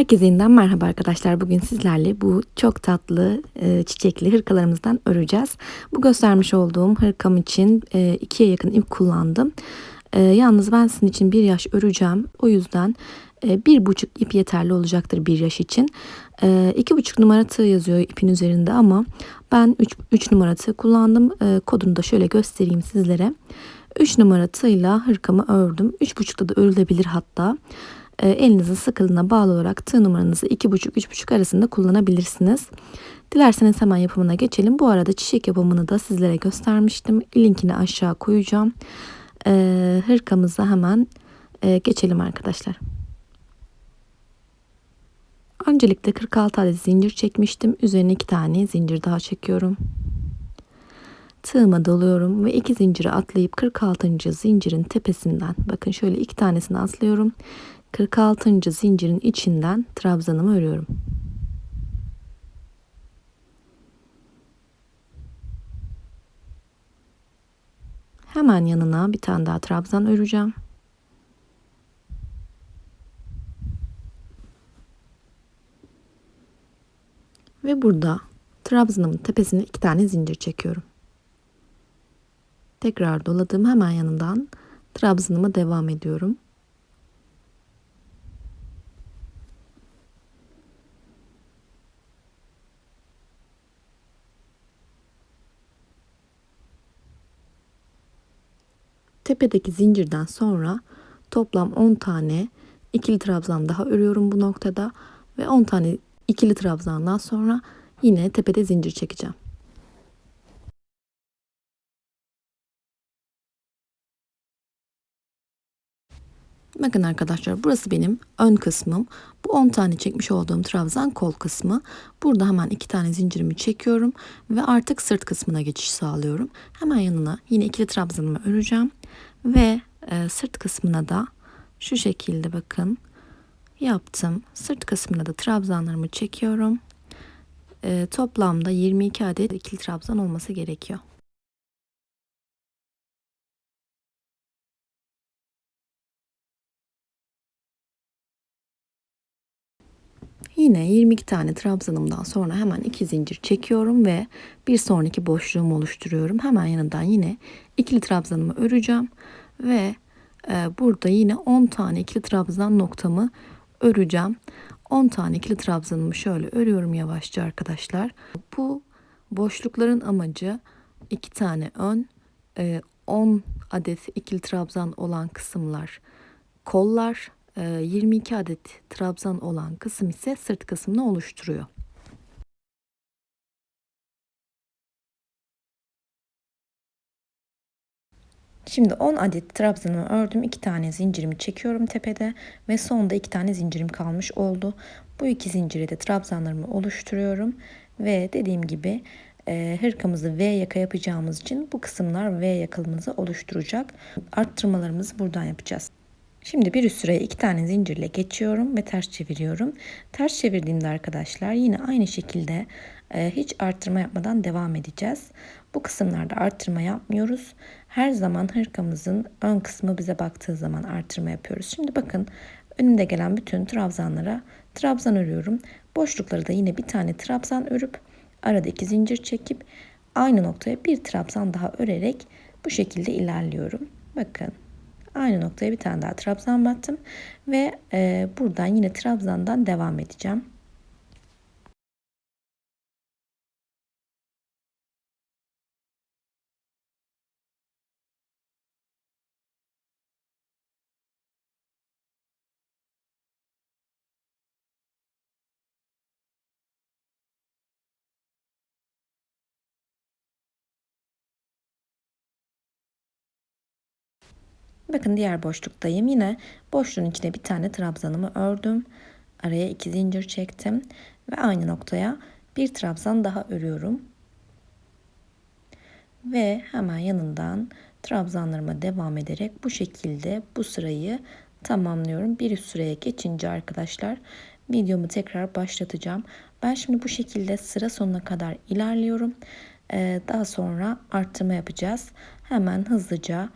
Herkese yeniden merhaba arkadaşlar. Bugün sizlerle bu çok tatlı e, çiçekli hırkalarımızdan öreceğiz. Bu göstermiş olduğum hırkam için e, ikiye yakın ip kullandım. E, yalnız ben sizin için bir yaş öreceğim. O yüzden e, bir buçuk ip yeterli olacaktır bir yaş için. E, iki buçuk numara tığ yazıyor ipin üzerinde ama ben üç, üç numara tığ kullandım. E, kodunu da şöyle göstereyim sizlere. 3 numara tığla hırkamı ördüm. 3,5'da da örülebilir hatta. E, elinizin sıkılığına bağlı olarak tığ numaranızı 2,5-3,5 arasında kullanabilirsiniz. Dilerseniz hemen yapımına geçelim. Bu arada çiçek yapımını da sizlere göstermiştim. Linkini aşağı koyacağım. E, hırkamıza hemen e, geçelim arkadaşlar. Öncelikle 46 adet zincir çekmiştim. Üzerine 2 tane zincir daha çekiyorum. Tığıma doluyorum ve iki zinciri atlayıp 46. zincirin tepesinden bakın şöyle iki tanesini atlıyorum. 46. zincirin içinden trabzanımı örüyorum. Hemen yanına bir tane daha trabzan öreceğim. Ve burada trabzanımın tepesine iki tane zincir çekiyorum. Tekrar doladım hemen yanından trabzanıma devam ediyorum. Tepedeki zincirden sonra toplam 10 tane ikili trabzan daha örüyorum bu noktada ve 10 tane ikili trabzandan sonra yine tepede zincir çekeceğim. Bakın arkadaşlar burası benim ön kısmım. Bu 10 tane çekmiş olduğum trabzan kol kısmı. Burada hemen 2 tane zincirimi çekiyorum ve artık sırt kısmına geçiş sağlıyorum. Hemen yanına yine ikili trabzanımı öreceğim ve e, sırt kısmına da şu şekilde bakın yaptım. Sırt kısmına da trabzanlarımı çekiyorum. E, toplamda 22 adet ikili trabzan olması gerekiyor. Yine 22 tane trabzanımdan sonra hemen iki zincir çekiyorum ve bir sonraki boşluğumu oluşturuyorum. Hemen yanından yine ikili trabzanımı öreceğim ve e, burada yine 10 tane ikili trabzan noktamı öreceğim. 10 tane ikili trabzanımı şöyle örüyorum yavaşça arkadaşlar. Bu boşlukların amacı iki tane ön, 10 e, adet ikili trabzan olan kısımlar kollar 22 ee, adet trabzan olan kısım ise sırt kısmını oluşturuyor. Şimdi 10 adet trabzanımı ördüm. 2 tane zincirimi çekiyorum tepede ve sonda 2 tane zincirim kalmış oldu. Bu iki zinciri de trabzanlarımı oluşturuyorum ve dediğim gibi e, hırkamızı V yaka yapacağımız için bu kısımlar V yakalımızı oluşturacak. Arttırmalarımızı buradan yapacağız. Şimdi bir üst sıraya iki tane zincirle geçiyorum ve ters çeviriyorum. Ters çevirdiğimde arkadaşlar yine aynı şekilde e, hiç arttırma yapmadan devam edeceğiz. Bu kısımlarda arttırma yapmıyoruz. Her zaman hırkamızın ön kısmı bize baktığı zaman arttırma yapıyoruz. Şimdi bakın önümde gelen bütün trabzanlara trabzan örüyorum. Boşlukları da yine bir tane trabzan örüp arada iki zincir çekip aynı noktaya bir trabzan daha örerek bu şekilde ilerliyorum. Bakın Aynı noktaya bir tane daha trabzan battım ve e, buradan yine trabzandan devam edeceğim. Bakın diğer boşluktayım. Yine boşluğun içine bir tane trabzanımı ördüm. Araya iki zincir çektim. Ve aynı noktaya bir trabzan daha örüyorum. Ve hemen yanından trabzanlarıma devam ederek bu şekilde bu sırayı tamamlıyorum. Bir üst sıraya geçince arkadaşlar videomu tekrar başlatacağım. Ben şimdi bu şekilde sıra sonuna kadar ilerliyorum. Ee, daha sonra arttırma yapacağız. Hemen hızlıca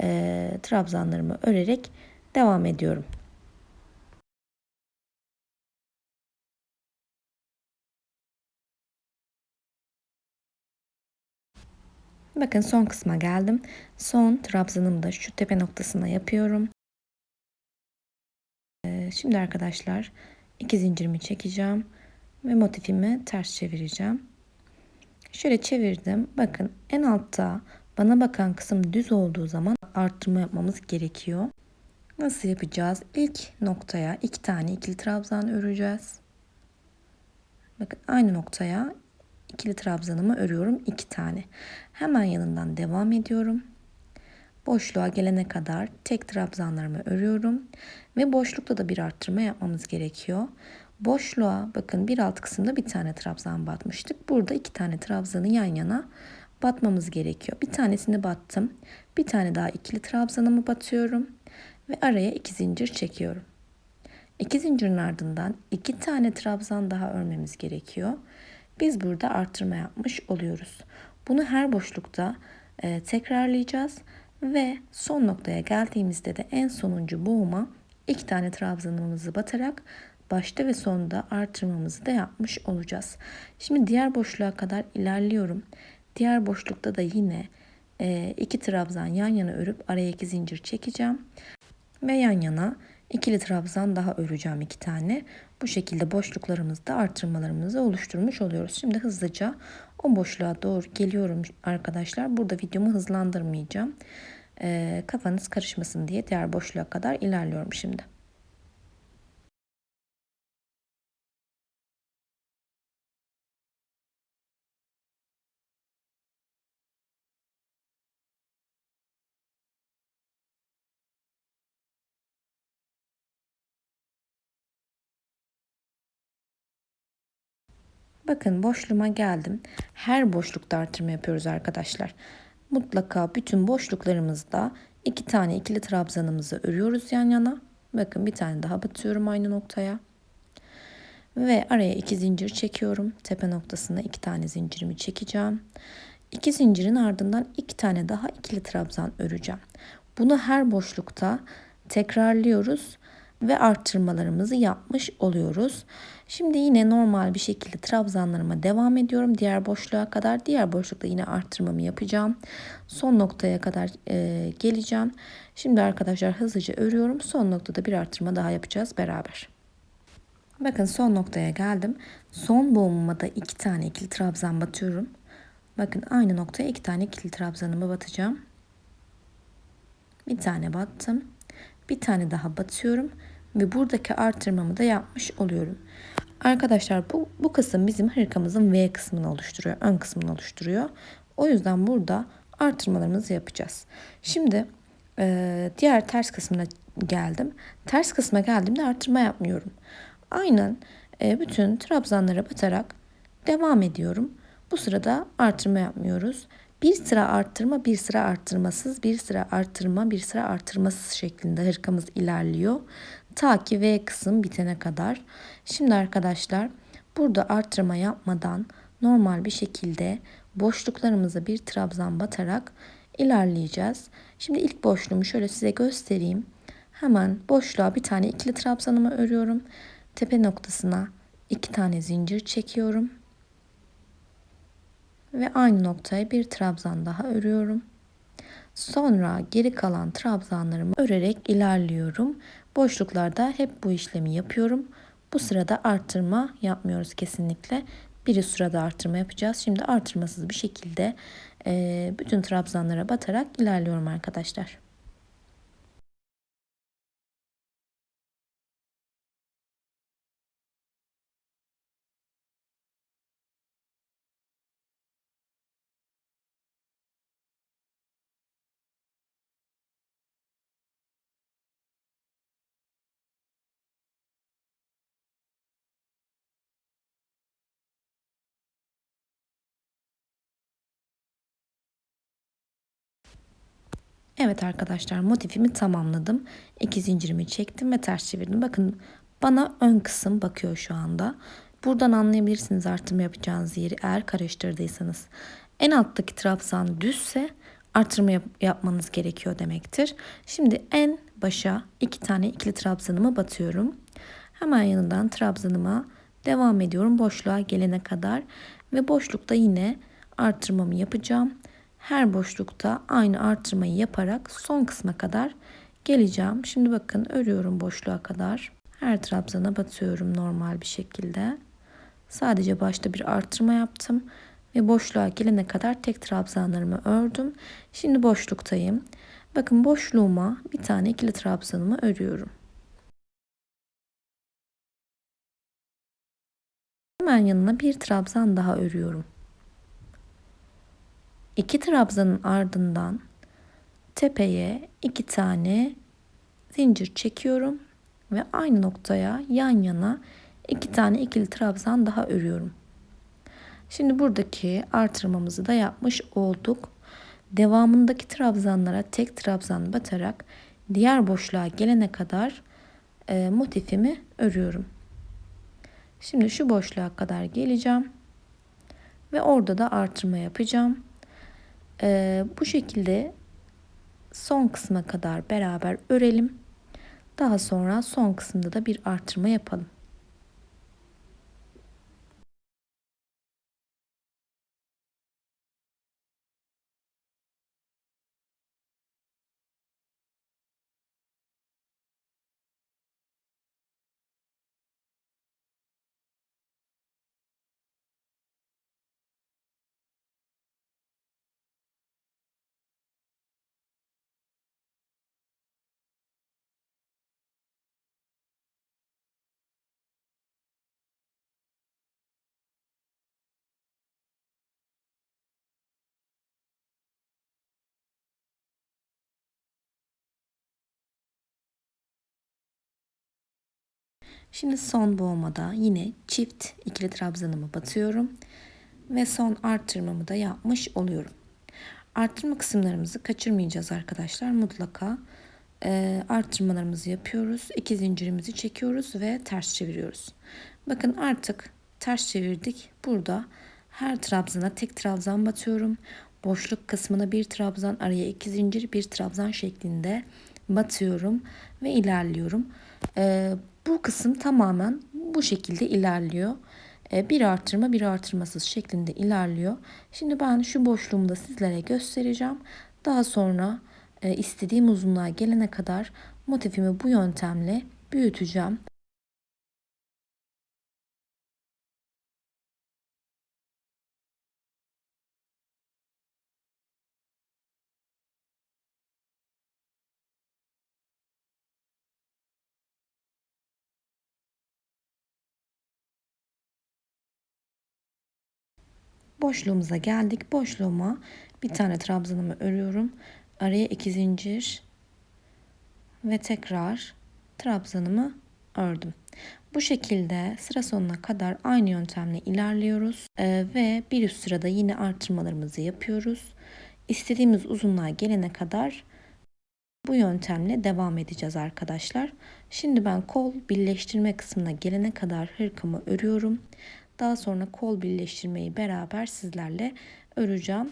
e, trabzanlarımı örerek devam ediyorum. Bakın son kısma geldim. Son trabzanımı da şu tepe noktasına yapıyorum. E, şimdi arkadaşlar iki zincirimi çekeceğim ve motifimi ters çevireceğim. Şöyle çevirdim. Bakın en altta bana bakan kısım düz olduğu zaman arttırma yapmamız gerekiyor. Nasıl yapacağız? İlk noktaya iki tane ikili trabzan öreceğiz. Bakın aynı noktaya ikili trabzanımı örüyorum iki tane. Hemen yanından devam ediyorum. Boşluğa gelene kadar tek trabzanlarımı örüyorum ve boşlukta da bir arttırma yapmamız gerekiyor. Boşluğa bakın bir alt kısımda bir tane trabzan batmıştık. Burada iki tane trabzanı yan yana batmamız gerekiyor. Bir tanesini battım. Bir tane daha ikili trabzanımı batıyorum ve araya iki zincir çekiyorum. İki zincirin ardından iki tane trabzan daha örmemiz gerekiyor. Biz burada artırma yapmış oluyoruz. Bunu her boşlukta e, tekrarlayacağız ve son noktaya geldiğimizde de en sonuncu boğuma iki tane trabzanımızı batarak başta ve sonda artırmamızı da yapmış olacağız. Şimdi diğer boşluğa kadar ilerliyorum. Diğer boşlukta da yine e, iki trabzan yan yana örüp araya iki zincir çekeceğim ve yan yana ikili trabzan daha öreceğim iki tane. Bu şekilde boşluklarımızda artırmalarımızı oluşturmuş oluyoruz. Şimdi hızlıca o boşluğa doğru geliyorum arkadaşlar. Burada videomu hızlandırmayacağım. E, kafanız karışmasın diye diğer boşluğa kadar ilerliyorum şimdi. Bakın boşluğuma geldim. Her boşlukta artırma yapıyoruz arkadaşlar. Mutlaka bütün boşluklarımızda iki tane ikili trabzanımızı örüyoruz yan yana. Bakın bir tane daha batıyorum aynı noktaya. Ve araya iki zincir çekiyorum. Tepe noktasına iki tane zincirimi çekeceğim. İki zincirin ardından iki tane daha ikili trabzan öreceğim. Bunu her boşlukta tekrarlıyoruz ve arttırmalarımızı yapmış oluyoruz. Şimdi yine normal bir şekilde trabzanlarıma devam ediyorum. Diğer boşluğa kadar diğer boşlukta yine arttırmamı yapacağım. Son noktaya kadar e, geleceğim. Şimdi arkadaşlar hızlıca örüyorum. Son noktada bir arttırma daha yapacağız beraber. Bakın son noktaya geldim. Son boğumuma da iki tane ikili trabzan batıyorum. Bakın aynı noktaya iki tane ikili trabzanımı batacağım. Bir tane battım. Bir tane daha batıyorum ve buradaki artırmamı da yapmış oluyorum. Arkadaşlar bu, bu kısım bizim hırkamızın V kısmını oluşturuyor. Ön kısmını oluşturuyor. O yüzden burada artırmalarımızı yapacağız. Şimdi e, diğer ters kısmına geldim. Ters kısma geldiğimde artırma yapmıyorum. Aynen e, bütün trabzanlara batarak devam ediyorum. Bu sırada artırma yapmıyoruz. Bir sıra arttırma, bir sıra arttırmasız, bir sıra arttırma, bir sıra arttırmasız şeklinde hırkamız ilerliyor. Ta ki V kısım bitene kadar. Şimdi arkadaşlar burada arttırma yapmadan normal bir şekilde boşluklarımıza bir trabzan batarak ilerleyeceğiz. Şimdi ilk boşluğumu şöyle size göstereyim. Hemen boşluğa bir tane ikili trabzanımı örüyorum. Tepe noktasına iki tane zincir çekiyorum. Ve aynı noktaya bir trabzan daha örüyorum. Sonra geri kalan trabzanlarımı örerek ilerliyorum. Boşluklarda hep bu işlemi yapıyorum. Bu sırada arttırma yapmıyoruz kesinlikle. Bir sırada arttırma yapacağız. Şimdi artırmasız bir şekilde bütün trabzanlara batarak ilerliyorum arkadaşlar. Evet arkadaşlar motifimi tamamladım. İki zincirimi çektim ve ters çevirdim. Bakın bana ön kısım bakıyor şu anda. Buradan anlayabilirsiniz artırma yapacağınız yeri eğer karıştırdıysanız. En alttaki trabzan düzse artırma yap yapmanız gerekiyor demektir. Şimdi en başa iki tane ikili trabzanımı batıyorum. Hemen yanından trabzanıma devam ediyorum boşluğa gelene kadar ve boşlukta yine artırmamı yapacağım. Her boşlukta aynı artırmayı yaparak son kısma kadar geleceğim. Şimdi bakın örüyorum boşluğa kadar. Her trabzana batıyorum normal bir şekilde. Sadece başta bir artırma yaptım ve boşluğa gelene kadar tek trabzanlarımı ördüm. Şimdi boşluktayım. Bakın boşluğuma bir tane ikili trabzanımı örüyorum. Hemen yanına bir trabzan daha örüyorum. İki trabzanın ardından tepeye iki tane zincir çekiyorum ve aynı noktaya yan yana iki tane ikili trabzan daha örüyorum. Şimdi buradaki artırmamızı da yapmış olduk. Devamındaki trabzanlara tek trabzan batarak diğer boşluğa gelene kadar e, motifimi örüyorum. Şimdi şu boşluğa kadar geleceğim ve orada da artırma yapacağım. E, bu şekilde son kısma kadar beraber örelim. Daha sonra son kısımda da bir artırma yapalım. Şimdi son boğmada yine çift ikili trabzanımı batıyorum ve son arttırmamı da yapmış oluyorum. Arttırma kısımlarımızı kaçırmayacağız arkadaşlar. Mutlaka e, arttırmalarımızı yapıyoruz. İki zincirimizi çekiyoruz ve ters çeviriyoruz. Bakın artık ters çevirdik. Burada her trabzana tek trabzan batıyorum. Boşluk kısmına bir trabzan, araya iki zincir, bir trabzan şeklinde batıyorum ve ilerliyorum. E, bu kısım tamamen bu şekilde ilerliyor. E, bir artırma bir artırmasız şeklinde ilerliyor. Şimdi ben şu boşluğumu sizlere göstereceğim. Daha sonra e, istediğim uzunluğa gelene kadar motifimi bu yöntemle büyüteceğim. Boşluğumuza geldik. Boşluğuma bir tane trabzanımı örüyorum. Araya iki zincir ve tekrar trabzanımı ördüm. Bu şekilde sıra sonuna kadar aynı yöntemle ilerliyoruz ee, ve bir üst sırada yine artırmalarımızı yapıyoruz. İstediğimiz uzunluğa gelene kadar bu yöntemle devam edeceğiz arkadaşlar. Şimdi ben kol birleştirme kısmına gelene kadar hırkamı örüyorum. Daha sonra kol birleştirmeyi beraber sizlerle öreceğim.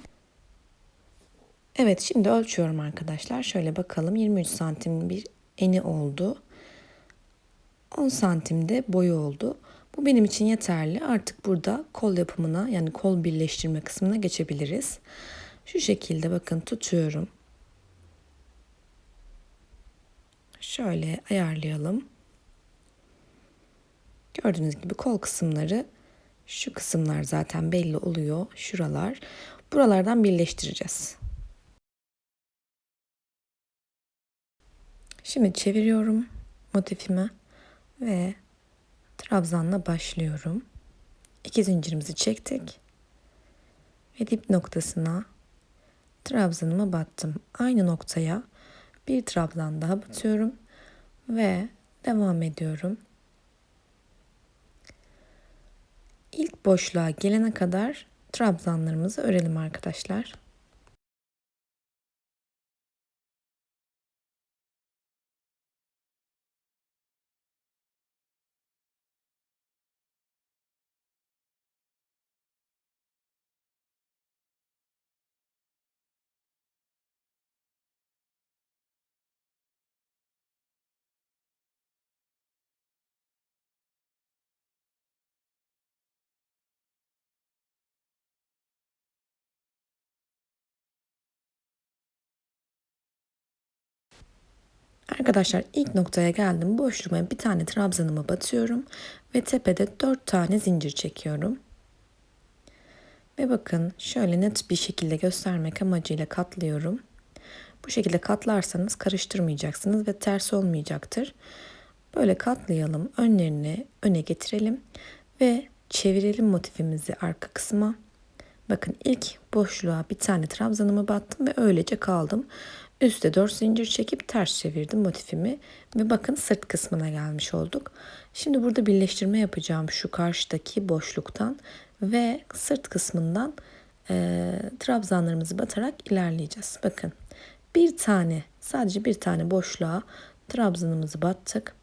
Evet şimdi ölçüyorum arkadaşlar. Şöyle bakalım 23 santim bir eni oldu. 10 santimde boyu oldu. Bu benim için yeterli. Artık burada kol yapımına yani kol birleştirme kısmına geçebiliriz. Şu şekilde bakın tutuyorum. Şöyle ayarlayalım. Gördüğünüz gibi kol kısımları şu kısımlar zaten belli oluyor. Şuralar. Buralardan birleştireceğiz. Şimdi çeviriyorum motifimi ve trabzanla başlıyorum. İki zincirimizi çektik ve dip noktasına trabzanımı battım. Aynı noktaya bir trabzan daha batıyorum ve devam ediyorum. İlk boşluğa gelene kadar trabzanlarımızı örelim arkadaşlar. Arkadaşlar ilk noktaya geldim. Boşluğuma bir tane trabzanımı batıyorum ve tepede 4 tane zincir çekiyorum. Ve bakın şöyle net bir şekilde göstermek amacıyla katlıyorum. Bu şekilde katlarsanız karıştırmayacaksınız ve ters olmayacaktır. Böyle katlayalım. Önlerini öne getirelim ve çevirelim motifimizi arka kısma. Bakın ilk boşluğa bir tane trabzanımı battım ve öylece kaldım. Üste 4 zincir çekip ters çevirdim motifimi ve bakın sırt kısmına gelmiş olduk. Şimdi burada birleştirme yapacağım şu karşıdaki boşluktan ve sırt kısmından e, trabzanlarımızı batarak ilerleyeceğiz. Bakın bir tane sadece bir tane boşluğa trabzanımızı battık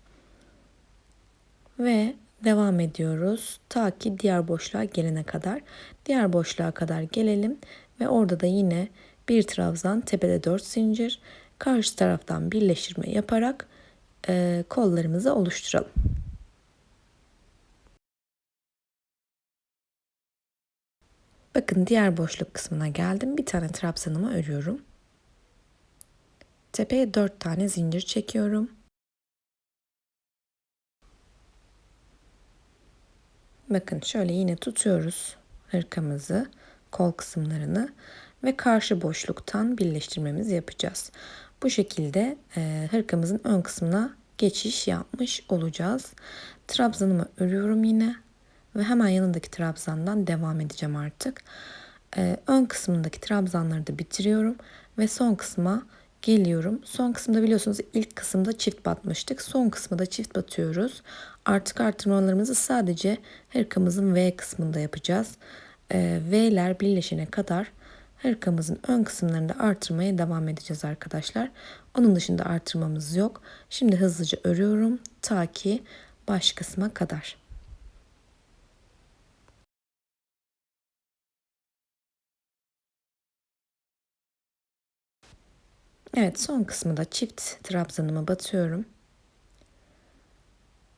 ve devam ediyoruz ta ki diğer boşluğa gelene kadar. Diğer boşluğa kadar gelelim ve orada da yine bir trabzan tepede 4 zincir karşı taraftan birleştirme yaparak e, kollarımızı oluşturalım. Bakın diğer boşluk kısmına geldim. Bir tane trabzanımı örüyorum. Tepeye 4 tane zincir çekiyorum. Bakın şöyle yine tutuyoruz hırkamızı, kol kısımlarını ve karşı boşluktan birleştirmemizi yapacağız. Bu şekilde e, hırkamızın ön kısmına geçiş yapmış olacağız. Trabzanımı örüyorum yine ve hemen yanındaki trabzandan devam edeceğim artık. E, ön kısmındaki trabzanları da bitiriyorum ve son kısma geliyorum. Son kısımda biliyorsunuz ilk kısımda çift batmıştık. Son kısmı çift batıyoruz. Artık artırmalarımızı sadece hırkamızın V kısmında yapacağız. E, V'ler birleşene kadar hırkamızın ön kısımlarında artırmaya devam edeceğiz arkadaşlar. Onun dışında artırmamız yok. Şimdi hızlıca örüyorum ta ki baş kısma kadar. Evet son kısmı da çift trabzanımı batıyorum.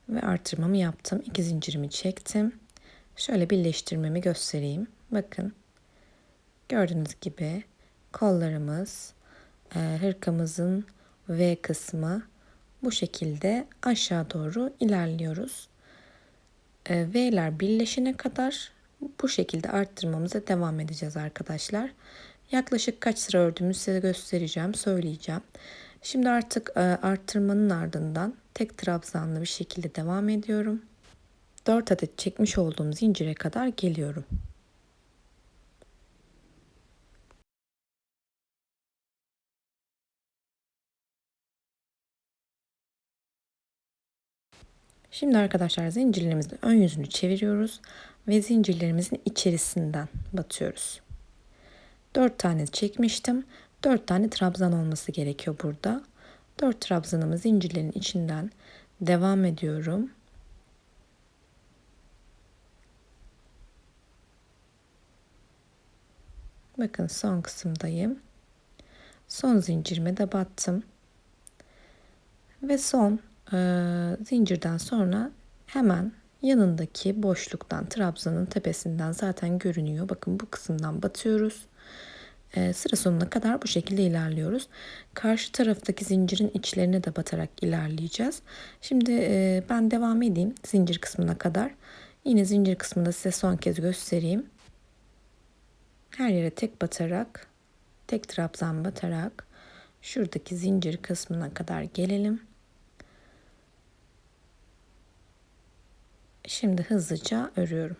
Ve artırmamı yaptım. İki zincirimi çektim. Şöyle birleştirmemi göstereyim. Bakın. Gördüğünüz gibi kollarımız, e, hırkamızın V kısmı bu şekilde aşağı doğru ilerliyoruz. E, V'ler birleşene kadar bu şekilde arttırmamıza devam edeceğiz arkadaşlar. Yaklaşık kaç sıra ördüğümü size göstereceğim, söyleyeceğim. Şimdi artık e, arttırmanın ardından tek trabzanlı bir şekilde devam ediyorum. 4 adet çekmiş olduğum zincire kadar geliyorum. Şimdi arkadaşlar zincirlerimizin ön yüzünü çeviriyoruz ve zincirlerimizin içerisinden batıyoruz. 4 tane çekmiştim. 4 tane trabzan olması gerekiyor burada. 4 trabzanımı zincirlerin içinden devam ediyorum. Bakın son kısımdayım. Son zincirime de battım. Ve son e, zincirden sonra hemen yanındaki boşluktan trabzanın tepesinden zaten görünüyor. Bakın bu kısımdan batıyoruz. E, sıra sonuna kadar bu şekilde ilerliyoruz. Karşı taraftaki zincirin içlerine de batarak ilerleyeceğiz. Şimdi e, ben devam edeyim zincir kısmına kadar. Yine zincir kısmında size son kez göstereyim. Her yere tek batarak, tek trabzan batarak şuradaki zincir kısmına kadar gelelim. Şimdi hızlıca örüyorum.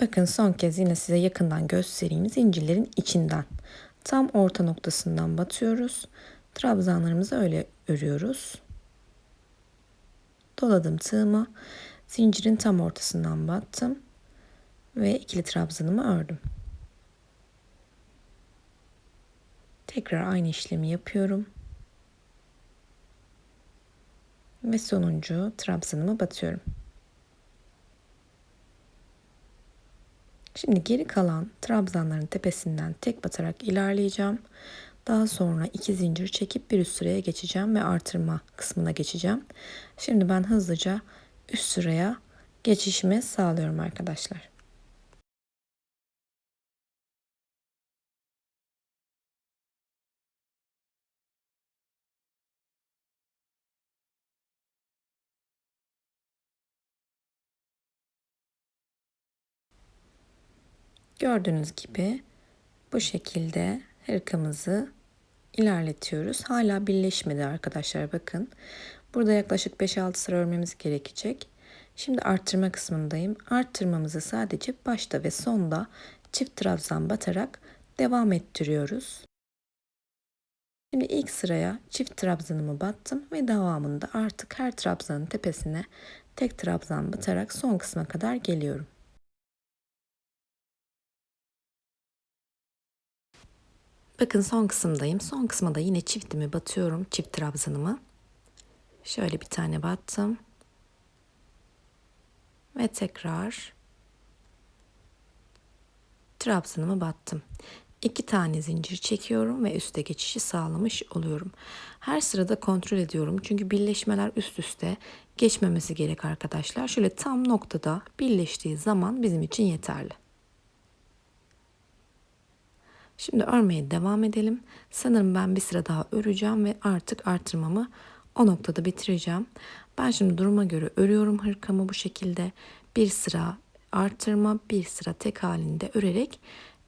Bakın son kez yine size yakından göstereyim. Zincirlerin içinden tam orta noktasından batıyoruz. Trabzanlarımızı öyle örüyoruz. Doladım tığımı. Zincirin tam ortasından battım. Ve ikili trabzanımı ördüm. Tekrar aynı işlemi yapıyorum. Ve sonuncu trabzanımı batıyorum. Şimdi geri kalan trabzanların tepesinden tek batarak ilerleyeceğim. Daha sonra iki zincir çekip bir üst sıraya geçeceğim ve artırma kısmına geçeceğim. Şimdi ben hızlıca üst sıraya geçişimi sağlıyorum arkadaşlar. Gördüğünüz gibi bu şekilde hırkamızı ilerletiyoruz. Hala birleşmedi arkadaşlar bakın. Burada yaklaşık 5-6 sıra örmemiz gerekecek. Şimdi arttırma kısmındayım. Arttırmamızı sadece başta ve sonda çift trabzan batarak devam ettiriyoruz. Şimdi ilk sıraya çift trabzanımı battım ve devamında artık her trabzanın tepesine tek trabzan batarak son kısma kadar geliyorum. Bakın son kısımdayım. Son kısma da yine çiftimi batıyorum. Çift trabzanımı. Şöyle bir tane battım. Ve tekrar trabzanımı battım. İki tane zincir çekiyorum ve üste geçişi sağlamış oluyorum. Her sırada kontrol ediyorum çünkü birleşmeler üst üste geçmemesi gerek arkadaşlar. Şöyle tam noktada birleştiği zaman bizim için yeterli. Şimdi örmeye devam edelim. Sanırım ben bir sıra daha öreceğim ve artık artırmamı o noktada bitireceğim. Ben şimdi duruma göre örüyorum hırkamı bu şekilde. Bir sıra artırma, bir sıra tek halinde örerek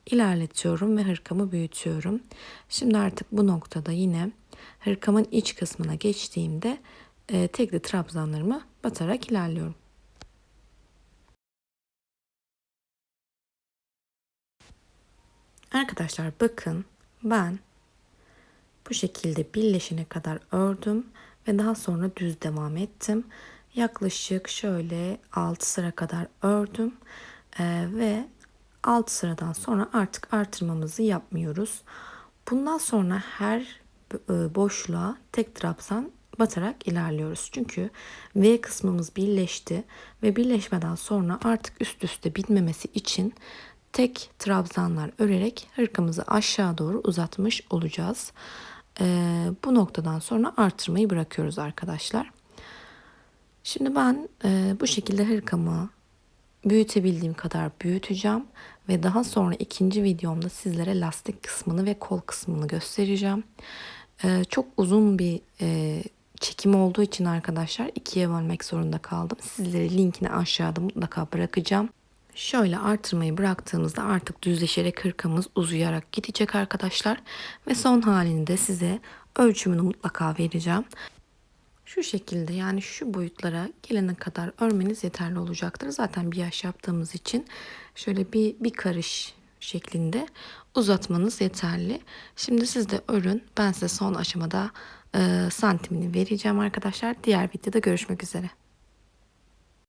ilerletiyorum ve hırkamı büyütüyorum. Şimdi artık bu noktada yine hırkamın iç kısmına geçtiğimde e, tekli trabzanlarımı batarak ilerliyorum. Arkadaşlar bakın ben bu şekilde birleşene kadar ördüm ve daha sonra düz devam ettim. Yaklaşık şöyle 6 sıra kadar ördüm ee, ve 6 sıradan sonra artık artırmamızı yapmıyoruz. Bundan sonra her e, boşluğa tek trabzan batarak ilerliyoruz. Çünkü V kısmımız birleşti ve birleşmeden sonra artık üst üste bitmemesi için tek trabzanlar örerek hırkamızı aşağı doğru uzatmış olacağız. Ee, bu noktadan sonra artırmayı bırakıyoruz arkadaşlar. Şimdi ben e, bu şekilde hırkamı büyütebildiğim kadar büyüteceğim ve daha sonra ikinci videomda sizlere lastik kısmını ve kol kısmını göstereceğim. Ee, çok uzun bir e, çekim olduğu için arkadaşlar ikiye bölmek zorunda kaldım. Sizlere linkini aşağıda mutlaka bırakacağım. Şöyle artırmayı bıraktığımızda artık düzleşerek hırkamız uzayarak gidecek arkadaşlar. Ve son halini de size ölçümünü mutlaka vereceğim. Şu şekilde yani şu boyutlara gelene kadar örmeniz yeterli olacaktır. Zaten bir yaş yaptığımız için şöyle bir, bir karış şeklinde uzatmanız yeterli. Şimdi siz de örün. Ben size son aşamada e, santimini vereceğim arkadaşlar. Diğer videoda görüşmek üzere.